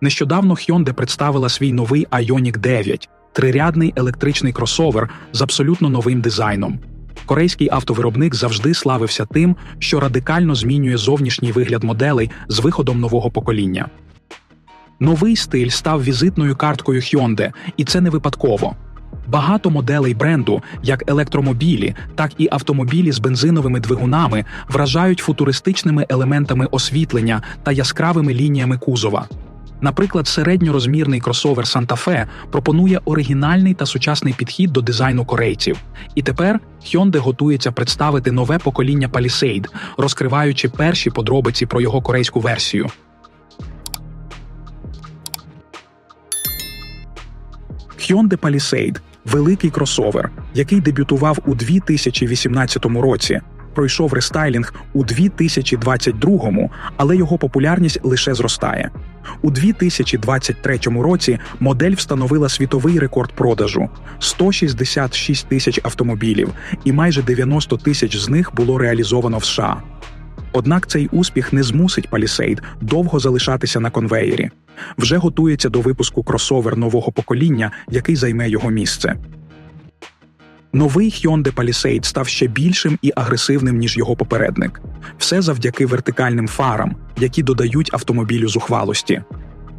Нещодавно Hyundai представила свій новий Ioniq 9 трирядний електричний кросовер з абсолютно новим дизайном. Корейський автовиробник завжди славився тим, що радикально змінює зовнішній вигляд моделей з виходом нового покоління. Новий стиль став візитною карткою Hyundai, і це не випадково. Багато моделей бренду, як електромобілі, так і автомобілі з бензиновими двигунами, вражають футуристичними елементами освітлення та яскравими лініями кузова. Наприклад, середньорозмірний кросовер Santa Fe пропонує оригінальний та сучасний підхід до дизайну корейців. І тепер Hyundai готується представити нове покоління Palisade, розкриваючи перші подробиці про його корейську версію. Hyundai Palisade – великий кросовер, який дебютував у 2018 році. Пройшов рестайлінг у 2022, але його популярність лише зростає. У 2023 році модель встановила світовий рекорд продажу 166 тисяч автомобілів, і майже 90 тисяч з них було реалізовано в США. Однак цей успіх не змусить Palisade довго залишатися на конвеєрі. Вже готується до випуску кросовер нового покоління, який займе його місце. Новий Hyundai Palisade став ще більшим і агресивним, ніж його попередник. Все завдяки вертикальним фарам, які додають автомобілю зухвалості.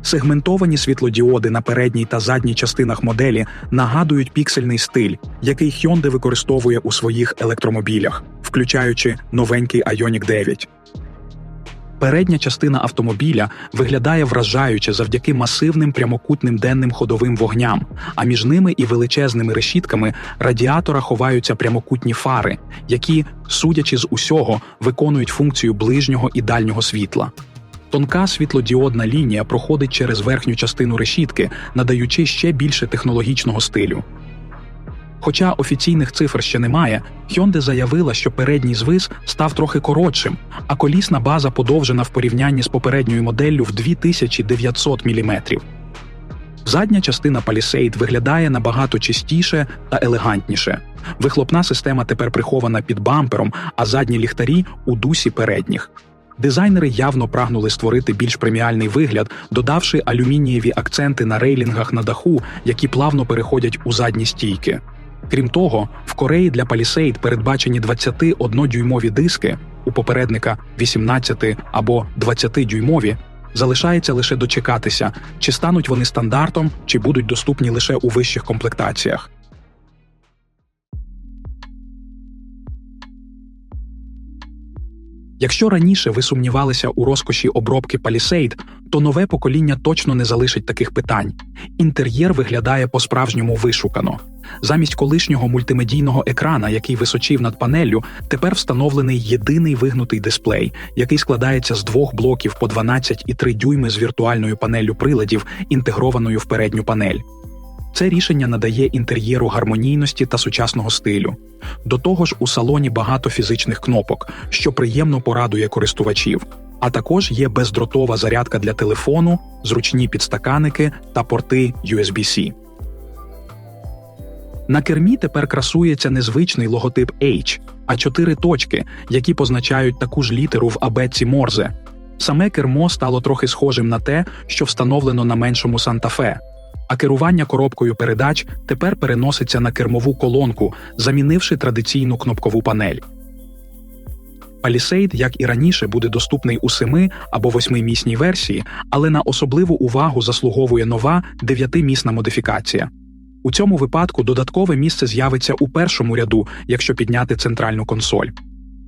Сегментовані світлодіоди на передній та задній частинах моделі нагадують піксельний стиль, який Hyundai використовує у своїх електромобілях, включаючи новенький Ioniq 9. Передня частина автомобіля виглядає вражаюче завдяки масивним прямокутним денним ходовим вогням, а між ними і величезними решітками радіатора ховаються прямокутні фари, які, судячи з усього, виконують функцію ближнього і дальнього світла. Тонка світлодіодна лінія проходить через верхню частину решітки, надаючи ще більше технологічного стилю. Хоча офіційних цифр ще немає, Hyundai заявила, що передній звис став трохи коротшим, а колісна база подовжена в порівнянні з попередньою моделлю в 2900 мм. Задня частина Palisade виглядає набагато чистіше та елегантніше. Вихлопна система тепер прихована під бампером, а задні ліхтарі у дусі передніх. Дизайнери явно прагнули створити більш преміальний вигляд, додавши алюмінієві акценти на рейлінгах на даху, які плавно переходять у задні стійки. Крім того, в Кореї для Palisade передбачені 21-дюймові диски, у попередника 18 або 20-дюймові. Залишається лише дочекатися, чи стануть вони стандартом, чи будуть доступні лише у вищих комплектаціях. Якщо раніше ви сумнівалися у розкоші обробки Palisade, то нове покоління точно не залишить таких питань. Інтер'єр виглядає по-справжньому вишукано. Замість колишнього мультимедійного екрана, який височив над панеллю, тепер встановлений єдиний вигнутий дисплей, який складається з двох блоків по 12,3 дюйми з віртуальною панеллю приладів, інтегрованою в передню панель. Це рішення надає інтер'єру гармонійності та сучасного стилю. До того ж, у салоні багато фізичних кнопок, що приємно порадує користувачів. А також є бездротова зарядка для телефону, зручні підстаканики та порти USB-C. На кермі тепер красується незвичний логотип H, а чотири точки, які позначають таку ж літеру в абетці Морзе. Саме кермо стало трохи схожим на те, що встановлено на меншому Санта-Фе. А керування коробкою передач тепер переноситься на кермову колонку, замінивши традиційну кнопкову панель. Palisade, як і раніше, буде доступний у 7 або 8-місній версії, але на особливу увагу заслуговує нова 9-місна модифікація. У цьому випадку додаткове місце з'явиться у першому ряду, якщо підняти центральну консоль.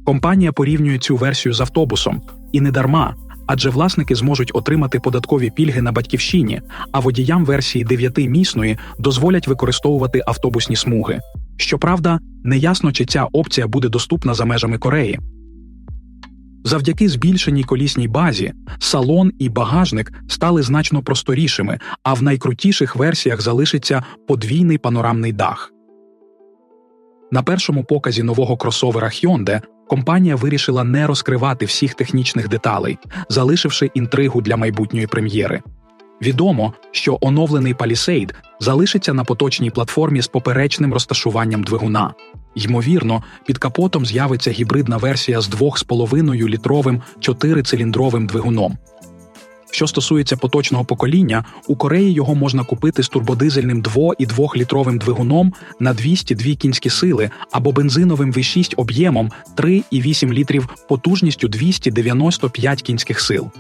Компанія порівнює цю версію з автобусом і не дарма, адже власники зможуть отримати податкові пільги на батьківщині, а водіям версії 9-місної дозволять використовувати автобусні смуги. Щоправда, неясно, чи ця опція буде доступна за межами Кореї. Завдяки збільшеній колісній базі салон і багажник стали значно просторішими, а в найкрутіших версіях залишиться подвійний панорамний дах. На першому показі нового кросовера Hyundai компанія вирішила не розкривати всіх технічних деталей, залишивши інтригу для майбутньої прем'єри. Відомо, що оновлений Palisade залишиться на поточній платформі з поперечним розташуванням двигуна. Ймовірно, під капотом з'явиться гібридна версія з 2,5 літровим 4-циліндровим двигуном. Що стосується поточного покоління, у Кореї його можна купити з турбодизельним 2 і 2-літровим двигуном на 202 кінські сили або бензиновим V6 об'ємом 3,8 літрів потужністю 295 кінських сил.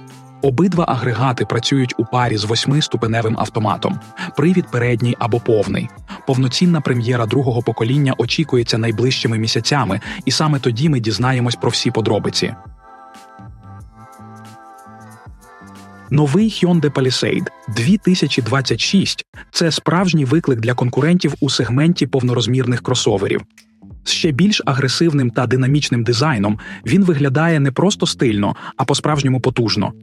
Обидва агрегати працюють у парі з восьмиступеневим автоматом, привід передній або повний. Повноцінна прем'єра другого покоління очікується найближчими місяцями, і саме тоді ми дізнаємось про всі подробиці. Новий Hyundai Palisade 2026 – це справжній виклик для конкурентів у сегменті повнорозмірних кросоверів. З ще більш агресивним та динамічним дизайном він виглядає не просто стильно, а по-справжньому потужно.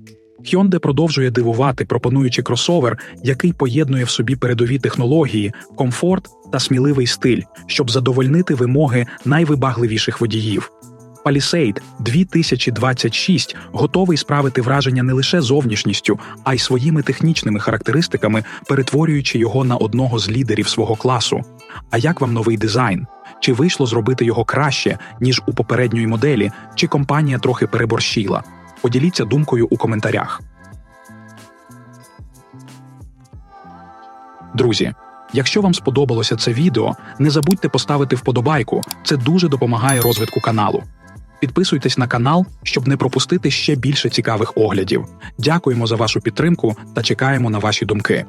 Hyundai продовжує дивувати, пропонуючи кросовер, який поєднує в собі передові технології, комфорт та сміливий стиль, щоб задовольнити вимоги найвибагливіших водіїв. Palisade 2026 готовий справити враження не лише зовнішністю, а й своїми технічними характеристиками, перетворюючи його на одного з лідерів свого класу. А як вам новий дизайн? Чи вийшло зробити його краще, ніж у попередньої моделі, чи компанія трохи переборщила? Поділіться думкою у коментарях. Друзі, якщо вам сподобалося це відео, не забудьте поставити вподобайку. Це дуже допомагає розвитку каналу. Підписуйтесь на канал, щоб не пропустити ще більше цікавих оглядів. Дякуємо за вашу підтримку та чекаємо на ваші думки.